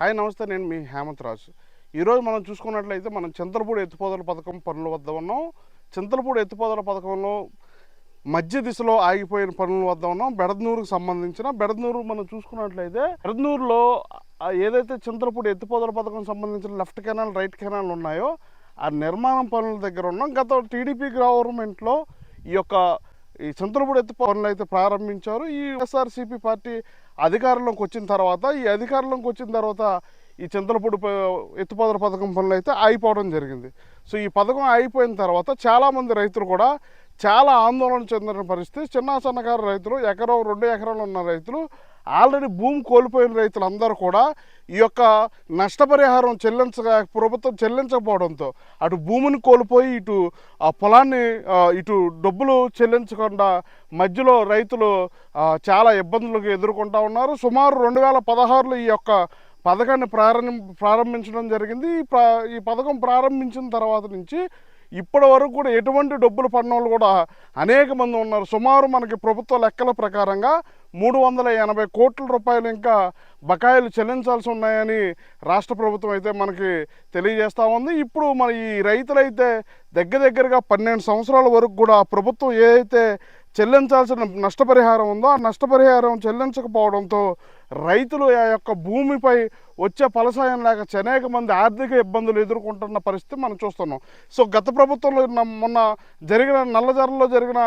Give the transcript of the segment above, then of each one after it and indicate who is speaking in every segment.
Speaker 1: Hi నమస్తే నేను మీ హేమంత్ రాజు ఈరోజు మనం చూసుకున్నట్లయితే మనం చింతలపూడి ఎత్తుపోదల పథకం పనుల వద్ద ఉన్నాం. చింతలపూడి ఎత్తుపోదల పథకంలో మధ్య దిశలో ఆగిపోయిన పనుల వద్ద ఉన్నాం. బెడదనూరుకు సంబంధించిన బెడదనూరు మనం చూసుకున్నట్లయితే బెడదనూరులో ఏదైతే చింతలపూడి ఎత్తుపోదల పథకం సంబంధించిన లెఫ్ట్ కెనాల్ రైట్ కెనాల్ ఉన్నాయో ఆ నిర్మాణం పనుల దగ్గర ఉన్నాం. గత టీడీపీ గవర్నమెంట్లో ఈ యొక్క ఈ చింతలపూడి ఎత్తు పనులు అయితే ప్రారంభించారు. ఈ ఎస్ఆర్సీపీ పార్టీ అధికారంలోకి వచ్చిన తర్వాత ఈ అధికారంలోకి వచ్చిన తర్వాత ఈ చంద్రపూడి ప- ఎత్తుపోతల పథకం పనులు అయితే ఆగిపోవడం జరిగింది. సో ఈ పథకం అయిపోయిన తర్వాత చాలామంది రైతులు కూడా చాలా ఆందోళన చెందిన పరిస్థితి. చిన్న సన్నకారు రైతులు ఎకరం రెండు ఎకరాలు ఉన్న రైతులు ఆల్రెడీ భూమి కోల్పోయిన రైతులందరూ కూడా ఈ యొక్క నష్టపరిహారం చెల్లించగా ప్రభుత్వం చెల్లించకపోవడంతో అటు భూమిని కోల్పోయి ఇటు ఆ పొలాన్ని ఇటు డబ్బులు చెల్లించకుండా మధ్యలో రైతులు చాలా ఇబ్బందులకు ఎదుర్కొంటూ ఉన్నారు. సుమారు రెండు వేల పదహారులో ఈ యొక్క పథకాన్ని ప్రారంభ ప్రారంభించడం జరిగింది. ఈ ఈ పథకం ప్రారంభించిన తర్వాత నుంచి ఇప్పటి వరకు కూడా ఎటువంటి డబ్బులు పడిన వాళ్ళు కూడా అనేక మంది ఉన్నారు. సుమారు మనకి ప్రభుత్వ లెక్కల ప్రకారంగా మూడు వందల ఎనభై కోట్ల రూపాయలు ఇంకా బకాయిలు చెల్లించాల్సి ఉన్నాయని రాష్ట్ర ప్రభుత్వం అయితే మనకి తెలియజేస్తూ ఉంది. ఇప్పుడు మన ఈ రైతులైతే దగ్గర దగ్గరగా పన్నెండు సంవత్సరాల వరకు కూడా ప్రభుత్వం ఏదైతే చెల్లించాల్సిన నష్టపరిహారం ఉందో ఆ నష్టపరిహారం చెల్లించకపోవడంతో రైతులు ఆ యొక్క భూమిపై వచ్చే ఫలసాయం లేక అనేక మంది ఆర్థిక ఇబ్బందులు ఎదుర్కొంటున్న పరిస్థితి మనం చూస్తున్నాం. సో గత ప్రభుత్వంలో మొన్న జరిగిన నల్లజర్లలో జరిగిన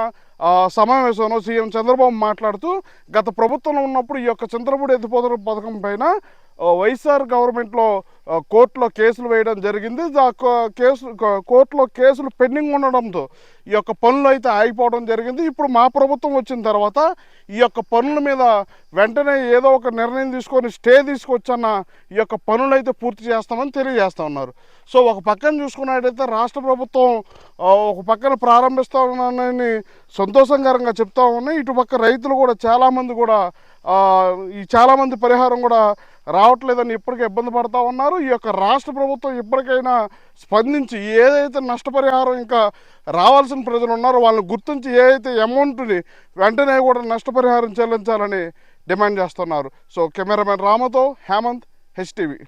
Speaker 1: సమావేశంలో సీఎం చంద్రబాబు మాట్లాడుతూ గత ప్రభుత్వంలో ఉన్నప్పుడు ఈ యొక్క చంద్రబాబు ఎత్తిపోతల పథకం పైన వైఎస్ఆర్ గవర్నమెంట్లో కోర్టులో కేసులు వేయడం జరిగింది. ఆ కేసు కోర్టులో కేసులు పెండింగ్ ఉండడంతో ఈ యొక్క పనులు అయితే ఆగిపోవడం జరిగింది. ఇప్పుడు మా ప్రభుత్వం వచ్చిన తర్వాత ఈ యొక్క పనుల మీద వెంటనే ఏదో ఒక నిర్ణయం తీసుకొని స్టే తీసుకొచ్చన్న ఈ యొక్క పనులు అయితే పూర్తి చేస్తామని తెలియజేస్తా ఉన్నారు. సో ఒక పక్కన చూసుకున్నట్టయితే రాష్ట్ర ప్రభుత్వం ఒక పక్కన ప్రారంభిస్తామని ఉన్నానని సంతోషకరంగా చెప్తా ఉన్నాయి. ఇటు పక్క రైతులు కూడా చాలామంది కూడా ఈ చాలామంది పరిహారం కూడా రావట్లేదని ఇప్పటికే ఇబ్బంది పడతా ఉన్నారు. ఈ యొక్క రాష్ట్ర ప్రభుత్వం ఇప్పటికైనా స్పందించి ఏదైతే నష్టపరిహారం ఇంకా రావాల్సిన ప్రజలు ఉన్నారో వాళ్ళని గుర్తించి ఏదైతే అమౌంట్ని వెంటనే కూడా నష్టపరిహారం చెల్లించాలని డిమాండ్ చేస్తున్నారు. సో కెమెరామెన్ రామతో హేమంత్ హెచ్టీవీ